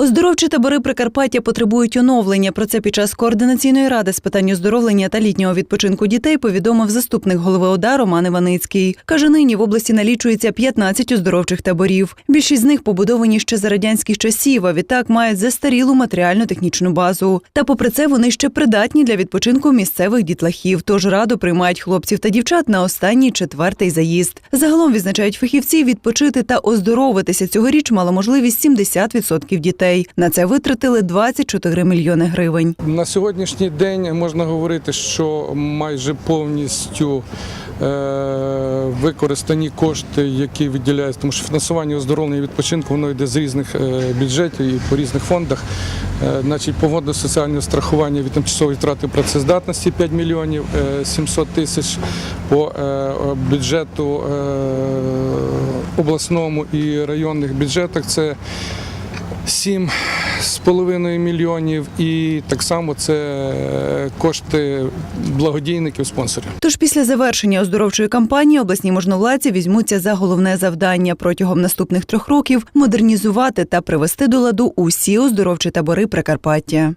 Оздоровчі табори Прикарпаття потребують оновлення. Про це під час координаційної ради з питань оздоровлення та літнього відпочинку дітей повідомив заступник голови ОДА Роман Іваницький. Каже, нині в області налічується 15 оздоровчих таборів. Більшість з них побудовані ще за радянських часів, а відтак мають застарілу матеріально-технічну базу. Та попри це вони ще придатні для відпочинку місцевих дітлахів. Тож радо приймають хлопців та дівчат на останній четвертий заїзд. Загалом відзначають фахівці, відпочити та оздоровитися цьогоріч мала можливість 70% дітей. На це витратили 24 мільйони гривень. На сьогоднішній день можна говорити, що майже повністю е, використані кошти, які виділяються, тому що фінансування оздоровлення і відпочинку воно йде з різних е, бюджетів і по різних фондах. Е, Значить, погодне соціальне страхування від тимчасової втрати працездатності 5 мільйонів е, 700 тисяч по бюджету обласному і районних бюджетах. Це 7 з половиною мільйонів, і так само це кошти благодійників, спонсорів. Тож після завершення оздоровчої кампанії обласні можновладці візьмуться за головне завдання протягом наступних трьох років модернізувати та привести до ладу усі оздоровчі табори Прикарпаття.